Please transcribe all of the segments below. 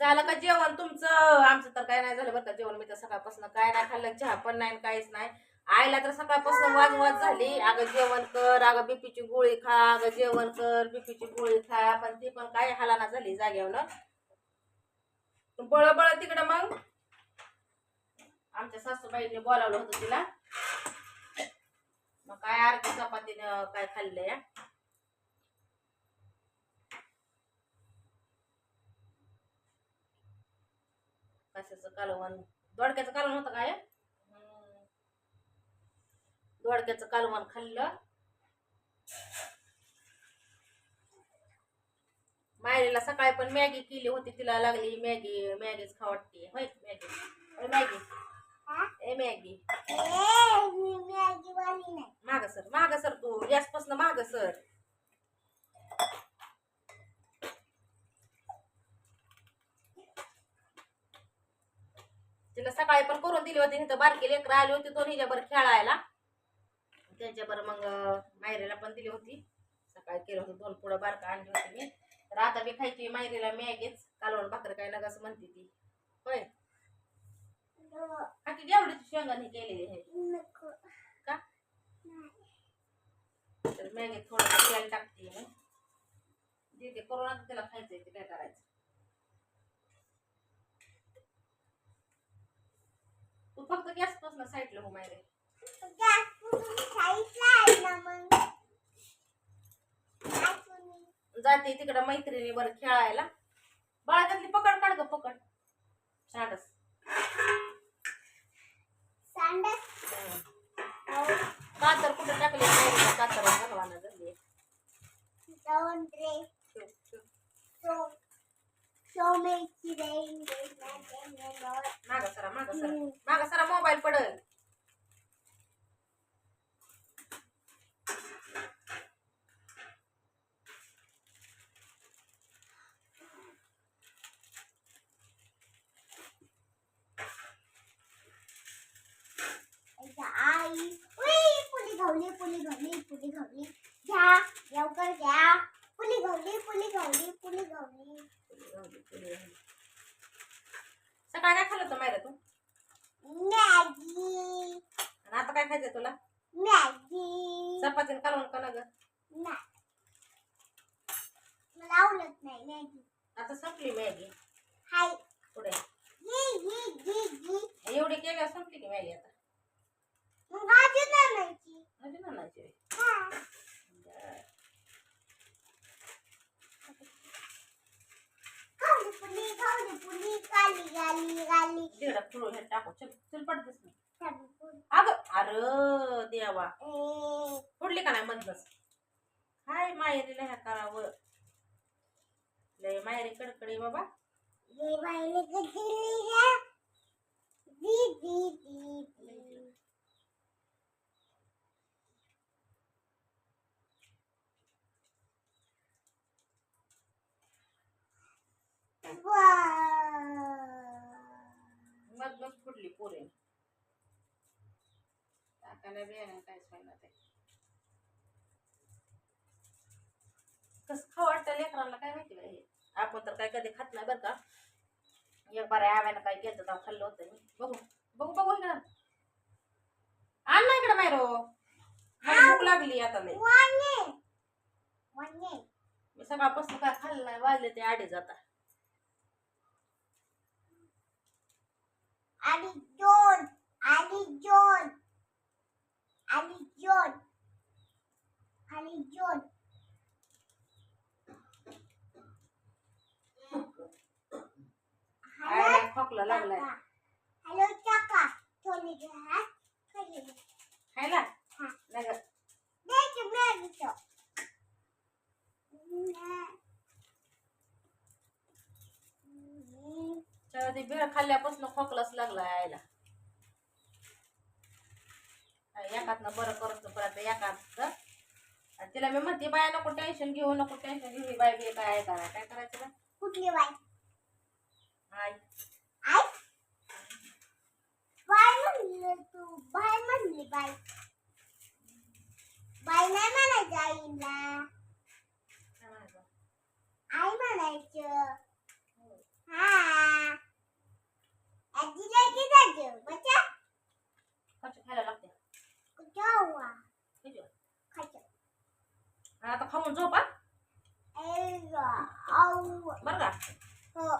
झालं का जेवण तुमचं? आमचं तर काय नाही झालं बरं का जेवण. मी तर सकाळपासून काय नाही खाल्लं चहा पण नाही आणि काहीच नाही. आईला तर सकाळपासून वाज वाज झाली. अगं जेवण कर अगं बीपीची गोळी खा अगं जेवण कर बीपीची गोळी खा पण ती पण काय हालाना झाली जाग्यावर बळ बळ तिकडं मग. आमच्या सासूबाईने बोलावलं होतं तिला. मग काय अर्धी चपातीनं काय खाल्लंय या कशाचं कालवण दोडक्याचं कालवण होतं काय. दोडक्याचं कालवण खाल्लं. मायरीला सकाळी पण मॅगी केली होती तिला लागली मॅगी मॅगीच खा वाटते. होय मॅगी. मॅगी. ए मॅगी. माग सर माग सर तू गॅसपासून माग सर. तिला सकाळी पण करून दिली होती तर बारकी लेकरं आली होती दोन हिच्याबर खेळायला. त्यांच्याबर मग मायरीला पण दिली होती. सकाळी केलं होतं दोन पुढं बारका आणली होती मी. तर आता मी खायची मायरीला मॅगीच कालवण भाकर काय नका असं म्हणते ती. होय. हा की एवढी शेंगाने केलेली आहे. का? तर मॅगी थोडं तेल टाकते मग देते करून आता त्याला खायचंय ते काय करायचं. तू फक्त गॅसपासून साईडला हो मायरे जाते तिकडं मैत्रिणी बरं खेळायला. बाळा त्यातली पकड काढ ग पकड. शाडस कातर कुठं टाकली कातर भगवाना झाली ठेव, ठेव. मागं सरा मागं सरा. मागं सरा मोबाईल पडल. आई. पुली घावली पुली घावली पुली घावली. घ्या लवकर घ्या. पुली घावली पुली घावली. सकाळ काय खाल्लं होतं मायरा तू? मॅगी आणि आता काय खायचंय तुला? मॅगी चपातीने कालवण का ग नाही मला आवडत नाही मॅगी आता संपली मॅगी. हाय. पुढे. एवढी केल्या संपली की मॅगी आता मग अजून आणायची अजून आणायची होय. हा बरं. घावली पुली घावली पुली गाली गाली हे टाकू. चल चल. अगं अरे देवा. फोडली का नाही मधलंच? काय माहेरीला ह्या करावं लय माहेरी कडकडी बाबा. ये बी आहे काहीच पाहिजे ते कस खाऊ वाटतं लेकरांना काय माहिती बाई हे आपण तर काय कधी खात नाही बरं का एक बार आव्यानं काय केलं तर खाल्लं होतं मी बघू बघू बघू इकडं आण ना इकडं मायरो मला भूक लागली आता वांगे मी सकाळपासून काय खाल्लं नाही वाजले ते आडे जाता आणि दोन आणि दोन आणि दोन आणि आयला खोकला लागलाय. हॅलो चाका थोडी घ्या खायला. नाही गं. द्यायचं मॅगीचं त्याला ते भेळ खाल्ल्यापासून खोकलाच लागला यायला. एकात बरं करतो परत एकात तिला मी म्हणते बाया नको टेन्शन घेऊ नको टेन्शन घेऊ. ही बाय बी काय आहे. काय करायचं? कुठली बाई? हाय आई? बाय म्हणलं तू बाय म्हणली बाय बाय नाही म्हणायचं आईला काय म्हणायचं? आई म्हणायचं हा बघून झोपा ए ग, आऊ. बरं का हो.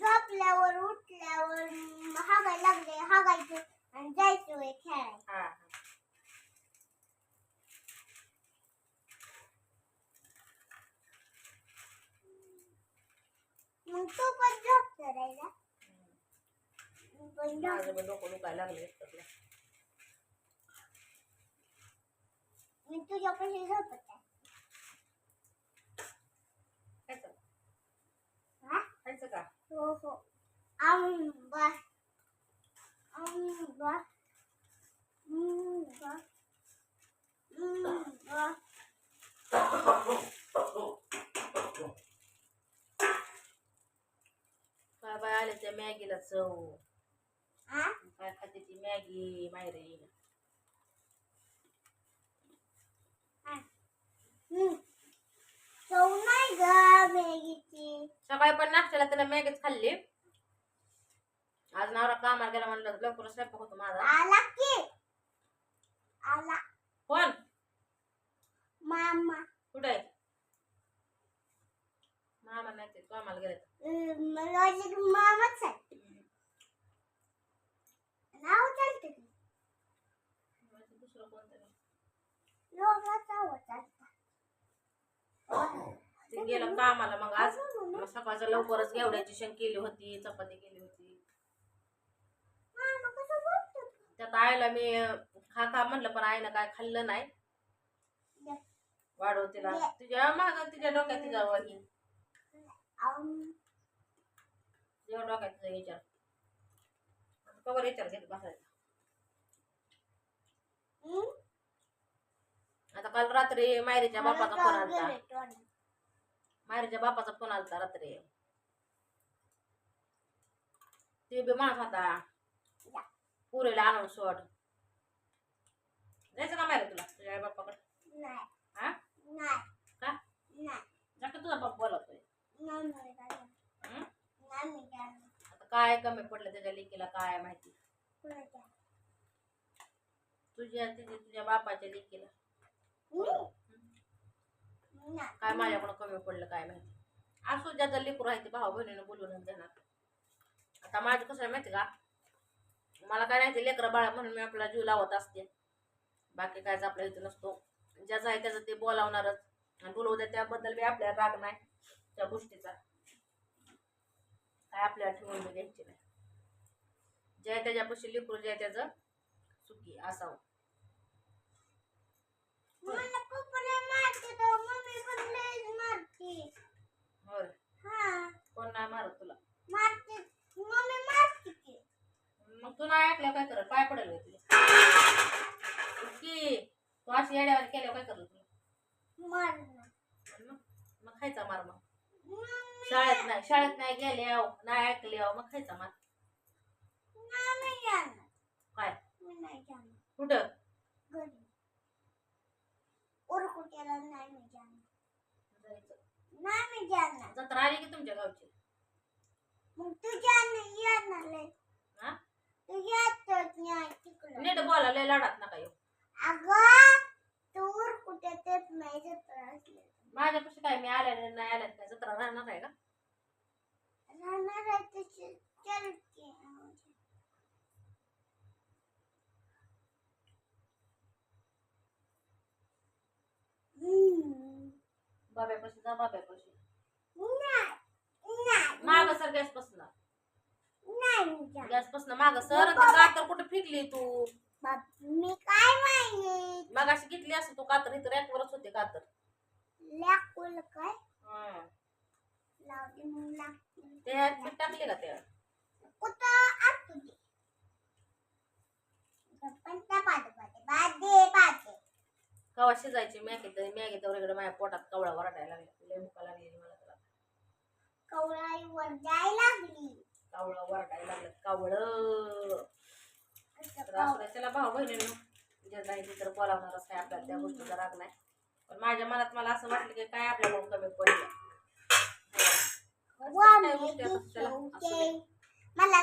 झोपल्यावर उठल्यावर हागायला लागले हागायचं आणि जायचं होय खेळायला हा मग तू पण झोपतो राहिला मी पण झोप माझं पण डोकं दुखायला लागले एकटंच. मी तुझ्यापाशी झोपत खायचं का हो हो आंबा आंबा आंबा आंबा आले त्या मॅगीला चव मॅगी हम्म. चव नाही ग मॅगीची. सकाळी पण नाश्त्याला त्याला मॅगीच खाल्ली. आज नवरा कामाला गेला म्हणलं लवकर स्वयंपाक होतो माझा. आला की. आला. कोण? मामा. कुठे आहे? मामा नाही ते कामाला गेले अं, मला वाटलं की मामाच आहे. दुसरं लोकांचा होता. ते गेलं कामाला मग आज मग सकाळचं लवकरच घेवड्याची शेंग केली होती चपाती केली होती. त्यात आईला मी खा खा म्हणलं पण आईनं काय खाल्लं नाही. वाढव तिला. तुझ्या माग तुझ्या डोक्यात तिचा वही तुझ्या डोक्यात तुझा विचार. कवर विचार घेत बसायचा? आता काल रात्री मायरीच्या बापाचा फोन आलता. मायरीच्या बापाचा फोन आलता रात्री. ते बी म्हणत होता. पुरेला आणून सोड. जायचं का मायरी तुला? तुझ्या आई बापाकडे? हा? का? जा तुझा बाप बोलवतोय. आता काय कमी पडलं त्याच्या लेकीला काय माहिती? तुझ्या तिथे तुझ्या बापाच्या लेकीला. काय माझ्याकडं कमी पडलं काय माहिती. असू ज्याचं लेकरू आहे ते भाऊ बहिणीनं बोलून देणार आता माझं कसं आहे माहिती का? मला काय नाही ते लेकरं बाळा म्हणून मी आपला जीव लावत असते. बाकी कायच आपल्या इथं नसतो. ज्याचं आहे त्याचं ते बोलावणारच. आणि बोलवू द्या त्याबद्दल बी आपल्याला राग नाही. त्या गोष्टीचा. काय आपल्याला ठेवून घ्यायची नाही. जे आहे त्याच्यापाशी लेकरू जे आहे त्याचं सुखी असावं. हा. कोण नाही मारत तुला? मारते. मम्मी मारते की मग तू नाही ऐकलं काय करत? पाय पडेल तुला की तू अशी येड्यावर केल्यावर काय करल तुला? मारणं. मग खायचा मार मग. शाळेत नाही शाळेत नाही गेले नाही ऐकले मग खायचा मार नाही जाणार काय मी नाही जाणार कुठं? घरी. उरकुट्याला नाही मी जाणार. जायचं. नाही मी जाणार. जत्रा आली की तुमच्या गावची? मग येणार हा? तिकडं. नीट बोला लय लढात नका येऊ अगं तू उरकुट्यात येत नाही जत्रा असली माझ्यापाशी काय मी आल्या नाही आल्या काय जत्रा राहणार आहे का राहणार आहे तशी चल की हम्म. बाब्यापाशी जा बाब्यापाशी. माग सर गॅस पासन. गॅस पासन माग. सर कातर कुठं फिकली तू? मी काय माहिती मग अशी घेतली असं तू कातर इथं रॅकवरच होते कातर. लाकूल काय. लावते मग लागते ते ह्यात पीठ टाकले का त्या कुठं असू दे पण त्या कवा शिजायची मॅगी तर मॅगी तर इकडे माझ्या पोटात कवळा वरडायला लागला. लय भुका लागलेली मला तर. लागली. कावळं वरडायला लागलं. कावळं. असं तर असं नाही. त्याला भाऊ बहिणीनं जे नाही ते तर बोलावणारच काय आपल्याला त्या गोष्टीचा राग नाही. पण माझ्या मनात मला असं वाटलं की काय आपल्याला कमी पडलं. मला